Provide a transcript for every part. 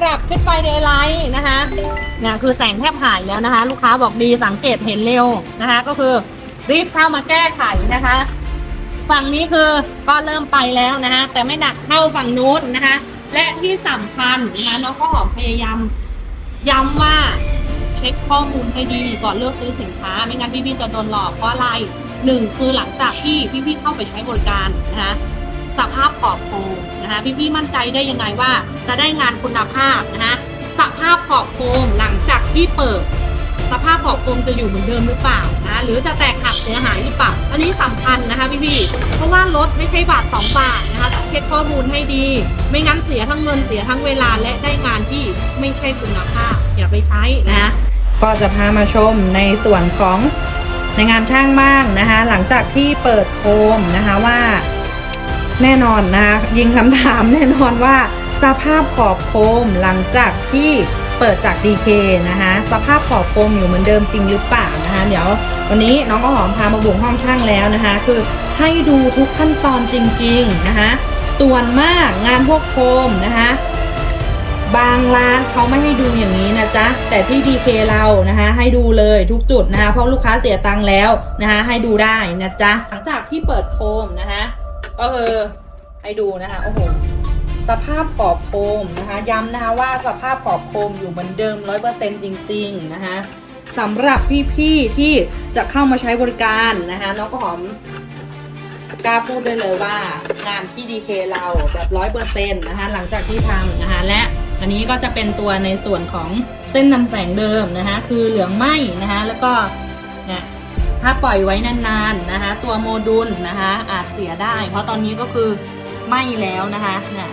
หรับฟิตไฟเดย์ไลท์นะคะเนี่ยคือแสงแทบหายแล้วนะคะ ลูกค้าบอกดีสังเกตเห็นเร็วนะคะ ก็คือรีบเข้ามาแก้ไขนะคะ ฝั่งนี้คือก็เริ่มไปแล้วนะคะแต่ไม่หนักเท่าฝั่งนู้นนะคะ และที่สำคัญนะคะน้องข้าวหอมพยายามย้ำว่าเช็คข้อมูลให้ดีก่อนเลือกซื้อสินค้า ไม่งั้นพี่ๆจะโดนหลอกเพราะอะไรหนึ่งคือหลังจากที่พี่ๆเข้าไปใช้บริการนะคะ สภาพขอบโครงนะคะพี่ๆมั่นใจได้ยังไงว่าจะได้งานคุณภาพนะคะสภาพขอบโครงหลังจากที่เปิด สภาพขอบโครงจะอยู่เหมือนเดิมหรือเปล่านะหรือจะแตกหักเสียหายหรือเปล่าอันนี้สำคัญนะคะพี่ๆเพราะว่ารถไม่ใช่บาทสองบาทนะคะเช็คข้อมูลให้ดี ไม่งั้นเสียทั้งเงินเสียทั้งเวลาและได้งานที่ไม่ใช่คุณภาพ อย่าไปใช้นะก็จะพามาชมในส่วนของในงานช่างบ้างนะคะ หลังจากที่เปิดโคมนะคะว่า แน่นอนนะคะยิงคำถามแน่นอนว่าสภาพขอบโคมหลังจากที่เปิดจาก DK นะคะสภาพขอบโคมอยู่เหมือนเดิมจริงหรือเปล่านะคะเดี๋ยววันนี้น้องก็หอมพามาบุกห้องช่างแล้วนะคะ คือให้ดูทุกขั้นตอนจริงๆนะคะส่วนมากงานพวกโคมนะคะบางร้านเขาไม่ให้ดูอย่างนี้นะจ๊ะ แต่ที่ DK เรานะคะ ให้ดูเลยทุกจุดนะคะ เพราะลูกค้าเสียตังค์แล้วนะคะ ให้ดูได้นะจ๊ะ หลังจากที่เปิดโคมนะคะ ก็คือให้ดูนะคะ โอ้โห สภาพขอบโคมนะคะ ย้ำนะคะว่าสภาพขอบโคมอยู่เหมือนเดิม 100%จริง ๆ นะคะสำหรับพี่ๆที่จะเข้ามาใช้บริการนะคะน้องก็หอมกล้าพูดได้เลยว่างานที่ DK เราแบบร้อยเปอร์เซ็นต์นะคะหลังจากที่ทำนะคะและอันนี้ก็จะเป็นตัวในส่วนของเส้นนำแสงเดิมนะคะคือเหลืองไหมนะคะแล้วก็เนี่ย ถ้าปล่อยไว้นานๆนะคะ ตัวโมดูลนะคะ อาจเสียได้ เพราะตอนนี้ก็คือไหม้แล้วนะคะเนี่ย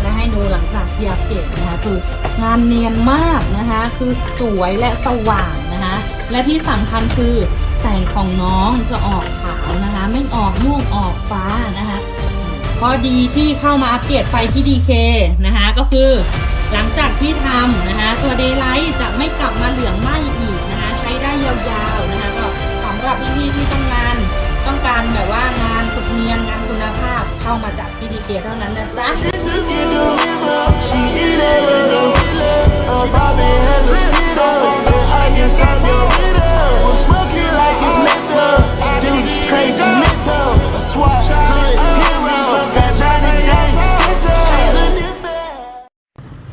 และให้ดูหลังจากที่อัปเดตนะคะคืองานเนียนมากนะคะ คือสวยและสว่างนะคะ และที่สำคัญคือแสงของน้องจะออกขาวนะคะ ไม่ออกม่วงออกฟ้านะคะข้อดีที่เข้ามาอัปเกรดไฟที่ DK นะคะ ก็คือหลังจากที่ทำนะคะ ตัว Daylight จะไม่กลับมาเหลืองไหม้อีกนะคะ ใช้ได้ยาวๆนะคะ หรับพี่ๆที่ต้องงาน ต้องการแบบว่างานสุดเนียนงานคุณภาพเข้ามาจากพี่ดีเเท่านั้นนะจ๊ะ เ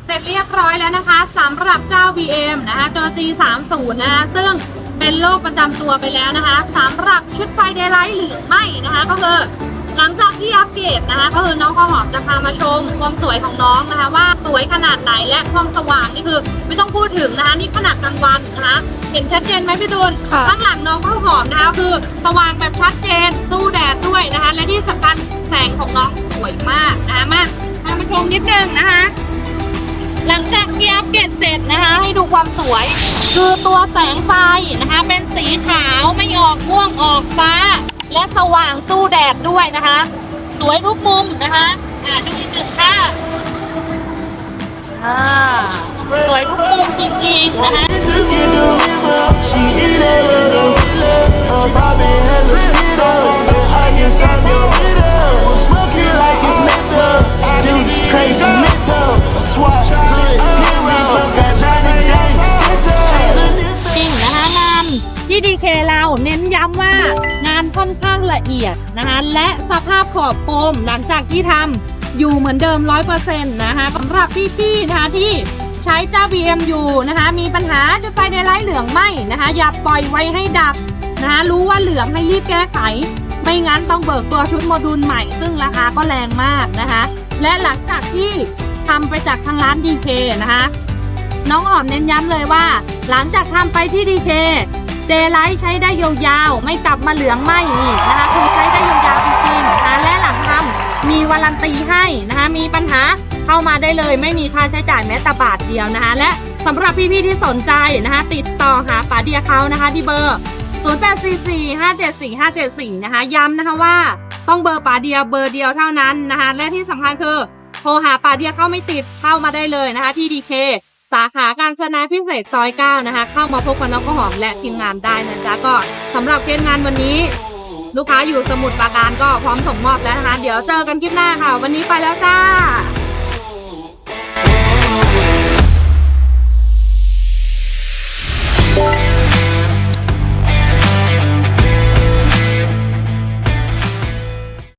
สร็จเรียบร้อยแล้วนะคะสำหรับเจ้า BM นะคะตัว G30 นะคะซึ่ง เป็นโรคประจำตัวไปแล้วนะคะสำหรับชุดไฟเดย์ไลท์เหลืองไหมนะคะ ก็คือหลังจากที่อัปเกรดนะคะก็คือน้องข้าวหอมจะพามาชมความสวยของน้องนะคะ ว่าสวยขนาดไหนและความสว่างนี่คือ ไม่ต้องพูดถึงนะคะนี่ขนาดกลางวันนะคะเห็นชัดเจนไหมพี่ตูนค่ะ ข้างหลังน้องข้าวหอมนะคะคือสว่างแบบชัดเจนสู้แดดด้วยนะคะ และที่สำคัญแสงของน้องสวยมากนะคะมาพามาชมนิดนึงนะคะ หลังจากที่อัปเกรดเสร็จนะคะ ให้ดูความสวย คือตัวแสงไฟนะคะ เป็นสีขาวไม่ออกม่วงออกฟ้า และสว่างสู้แดดด้วยนะคะ สวยทุกมุมนะคะอ่าดูอีกหนึ่งค่ะอ่าสวยทุกมุมจริงๆนะคะ อนข้างละเอียดนะคะและสภาพขอบโฟมหลังจากที่ทำอยู่เหมือนเดิม 100%นะคะสำหรับพี่ๆนะคะที่ใช้เจ้า BM อยู่นะคะมีปัญหาจุดไฟในไลท์เหลืองไหมนะคะอย่าปล่อยไว้ให้ดับนะคะรู้ว่าเหลืองให้รีบแก้ไข ไม่งั้นต้องเบิกตัวชุดโมดูลใหม่ ซึ่งราคาก็แรงมากนะคะและหลังจากที่ทำไปจากทางร้าน DK นะคะน้องหอมเน้นย้ำเลยว่า หลังจากทำไปที่ดีเค เดไลท์ใช้ได้ยาวๆ ไม่กลับมาเหลืองไหมอีกนะคะคือใช้ได้ยาวๆจริงๆนะคะและหลังทำมีวารันตีให้นะคะมีปัญหาเข้ามาได้เลย ไม่มีค่าใช้จ่ายแม้แต่บาทเดียวนะคะ และสำหรับพี่ๆที่สนใจนะคะ ติดต่อหาป๋าเดียเขานะคะที่เบอร์ 0844574574 นะคะ ย้ำนะคะว่าต้องเบอร์ป๋าเดียเบอร์เดียวเท่านั้นนะคะ และที่สำคัญคือโทรหาป๋าเดียเข้าไม่ติดเข้ามาได้เลยนะคะที่ดีเค สาขาการชนาพิเศษซอย9นะคะ เข้ามาพบกับน้องข้าหอมและทีมงานได้นะจ๊ะก็สำหรับเคสงานวันนี้ ลูกค้าอยู่สมุดปราการก็พร้อมส่งมอบแล้วนะคะ เดี๋ยวเจอกันคลิปหน้าค่ะ วันนี้ไปแล้วจ้า